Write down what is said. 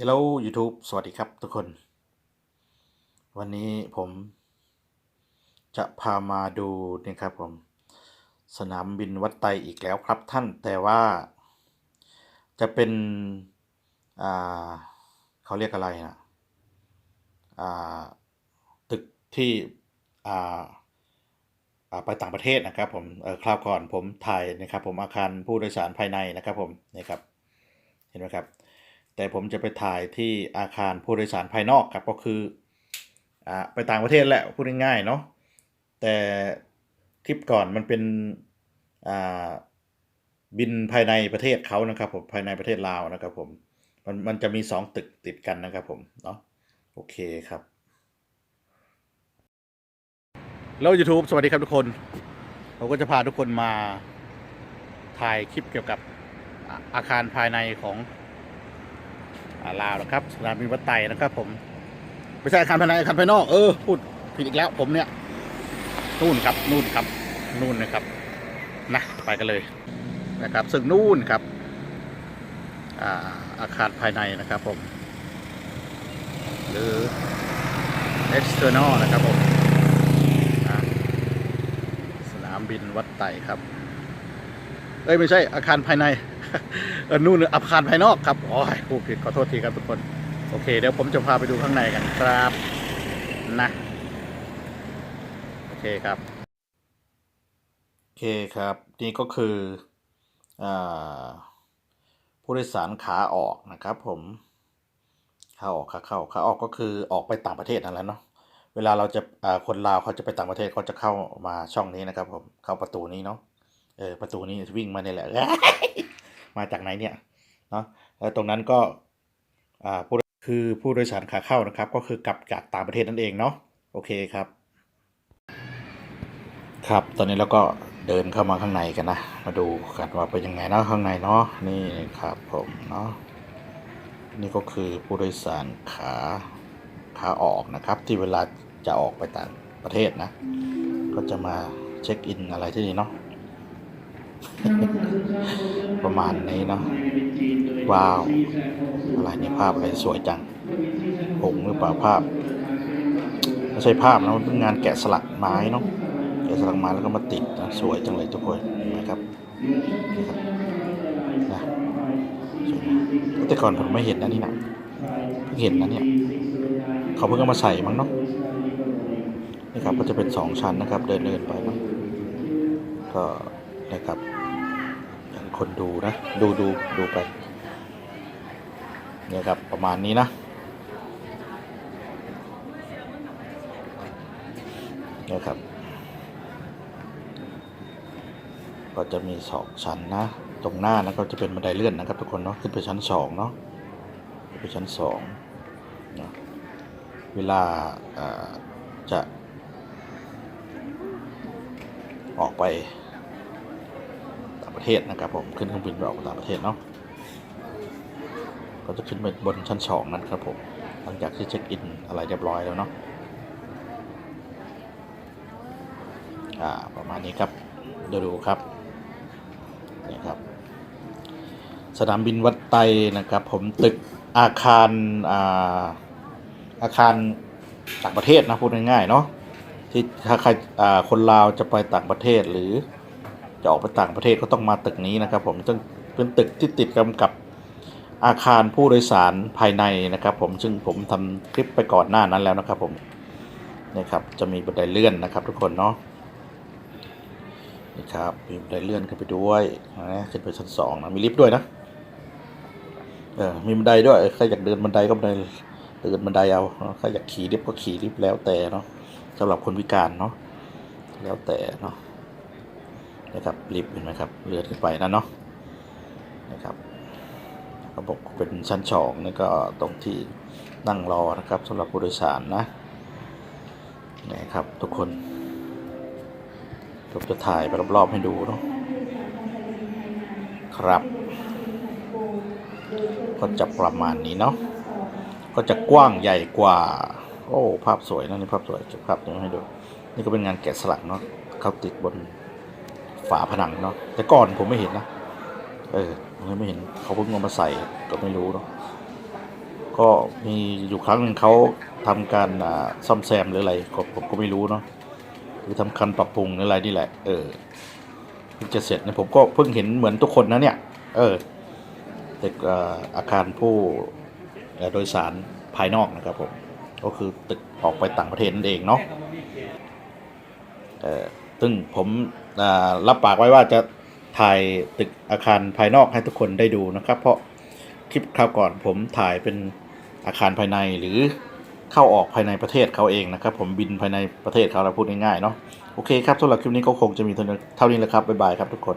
Hello YouTube สวัสดีครับทุกคน วันนี้ผมจะพามาดูนะครับผม สนามบินวัดไตอีกแล้วครับท่านแต่ว่าจะเป็นอ่าเขาเรียกอะไรนะอ่าตึกที่อ่าไปต่างประเทศนะครับผมเออคราวก่อนผมถ่ายนะครับผมอาคารผู้โดยสารภายในนะครับผมนี่ครับเห็นไหมครับ แต่ผมจะไปถ่ายที่อาคารผู้โดยสารภายนอกครับก็คืออ่าไปต่างประเทศแหละพูดง่ายๆเนาะแต่คลิปก่อนมันเป็นอ่าบินภายในประเทศเขานะครับผมภายในประเทศลาวนะครับผมมันมันจะมีสองตึกติดกันนะครับผมเนาะโอเคครับ แล้ว YouTube สวัสดีครับทุกคน เราก็จะพาทุกคนมาถ่ายคลิปเกี่ยวกับอาคารภายในของ ลาวนะครับสนามบินวัดไตนะครับ ผมไม่ใช่อาคารภายในอาคารภายนอกเออพูดผิดอีกแล้วผมเนี่ยนู่นครับนู่นครับนู่นนะครับนะไปกันเลยนะครับ ซึ่งนู่นครับอ่าอาคารภายในนะครับผม หรือ external นะครับผมสนามบินวัดไตครับ เอ้ยไม่ใช่อาคารภายในเออนู่นอาคารภายนอกครับอ้ยพูดผิดขอโทษทีครับทุกคนโอเค เดี๋ยวผมจะพาไปดูข้างในกันครับนะโอเคครับโอเคครับนี่ก็คืออาผู้โดยสารขาออกนะครับ ผมขาออกขาเข้าขาออกก็คือออกไปต่างประเทศนั่นแหละเนาะเวลาเราจะคนลาวเขาจะไปต่างประเทศเขาจะเข้ามาช่องนี้นะครับ ผมเข้าประตูนี้เนาะ เออประตูนี้วิ่งมาเนี่ยแหละ มาจากไหนเนี่ยเนาะแล้วตรงนั้นก็อ่าคือผู้โดยสารขาเข้านะครับ ก็คือกลับจากต่างประเทศนั่นเองเนาะโอเคครับ ครับตอนนี้เราก็เดินเข้ามาข้างในกันนะ มาดูกันว่าเป็นยังไงเนาะข้างในเนาะนี่ครับผมเนาะนี่ก็คือผู้โดยสารขาขาออกนะครับ ที่เวลาจะออกไปต่างประเทศนะ ก็จะมาเช็คอินอะไรที่นี่เนาะ ประมาณนี้เนาะว้าว อะไรนี่ภาพอะไรสวยจังผงหรือเปล่าภาพไม่ใช่ภาพนะมันเป็นงานแกะสลักไม้เนาะแกะสลักไม้แล้วก็มาติดนะสวยจังเลยทุกคนเห็นไหมครับนี่ครับนะสวยนะแต่ก่อนผมไม่เห็นนะนี่นะเพิ่งเห็นนะเนี่ยเขาเพิ่งเอามาใส่มั้งเนาะนี่ครับก็จะเป็นสองชั้นนะครับ เดินเดินไปเนาะก็ นะครับอย่างคนดูนะ ดูดูดูไปเนี่ยครับประมาณนี้นะ เนี่ยครับ ก็จะมีสองชั้นนะ ตรงหน้านะก็จะเป็นบันไดเลื่อนนะครับทุกคนเนาะขึ้นไปชั้นสองเนาะขึ้นไปชั้นสองเนาะเวลาจะออกไป เทศนะครับผมขึ้นเครื่องบินไปออกต่างประเทศเนาะก็จะขึ้นไปบนชั้นสองนั่นครับผมหลังจากที่เช็คอินอะไรเรียบร้อยแล้วเนาะอ่าประมาณนี้ครับดูดูครับนี่ครับ สนามบินวัดไตนะครับ ผมตึกอาคารอ่าอาคารต่างประเทศนะพูดง่ายๆเนาะที่ถ้าใครคนลาวจะไปต่างประเทศหรือ จะออกไปต่างประเทศก็ต้องมาตึกนี้นะครับ ผมซึ่งเป็นตึกที่ติดกันกับอาคารผู้โดยสารภายในนะครับ ผมซึ่งผมทำคลิปไปก่อนหน้านั้นแล้วนะครับ ผมนี่ครับจะมีบันไดเลื่อนนะครับ ทุกคนเนาะนี่ครับมีบันไดเลื่อนขึ้นไปด้วยนะขึ้นไปชั้นสองนะมีลิฟต์ด้วยนะเออมีบันไดด้วยใครอยากเดินบันไดก็บันไดเดินบันไดเอาใครอยากขี่ลิฟต์ก็ขี่ลิฟต์แล้วแต่เนาะสำหรับคนพิการเนาะแล้วแต่เนาะ นะครับลิฟต์เห็นไหมครับเลื่อนขึ้นไปนะเนาะนะครับระบบเป็นชั้นสองนี่ก็ตรงที่นั่งรอนะครับสำหรับผู้โดยสารนะนี่ครับทุกคนผมจะถ่ายไปรอบๆให้ดูเนาะครับ ก็จะประมาณนี้เนาะก็จะกว้างใหญ่กว่า โอ้ภาพสวยนะนี่ภาพสวยจะภาพนี้ให้ดู นี่ก็เป็นงานแกะสลักเนาะเขาติดบน ฝาผนังเนาะแต่ก่อนผมไม่เห็นนะเออไม่เห็นเขาเพิ่งเอามาใส่ก็ไม่รู้เนาะก็มีอยู่ครั้งหนึ่งเขาทำการซ่อมแซมหรืออะไรผมผมก็ไม่รู้เนาะหรือทำการปรับปรุงหรืออะไรนี่แหละ เออเพิ่งจะเสร็จเนี่ยผมก็เพิ่งเห็นเหมือนทุกคนนะเนี่ย เออตึกอ่าอาคารผู้โดยสารภายนอกนะครับผมก็คือตึกออกไปต่างประเทศนั่นเองเนาะเออซึ่งผม รับปากไว้ว่าจะถ่ายตึกอาคารภายนอกให้ทุกคนได้ดูนะครับ เพราะคลิปคราวก่อนผมถ่ายเป็นอาคารภายในหรือเข้าออกภายในประเทศเขาเองนะครับ ผมบินภายในประเทศเขาเราพูดง่ายๆเนาะโอเคครับสำหรับคลิปนี้ก็คงจะมีเท่านี้แหละครับบ๊ายบายครับทุกคน